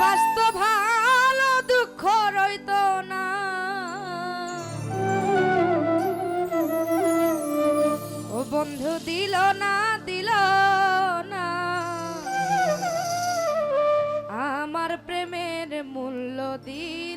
বাস্তব ভালো দুঃখ রইত না। ও বন্ধু দিল না দিল না। আমার প্রেমের মূল্য দিই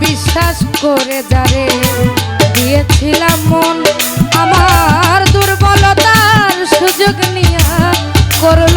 বিশ্বাস করে যারে দিয়েছিলাম মন আমার দুর্বলতার সুযোগ নিয়ে করল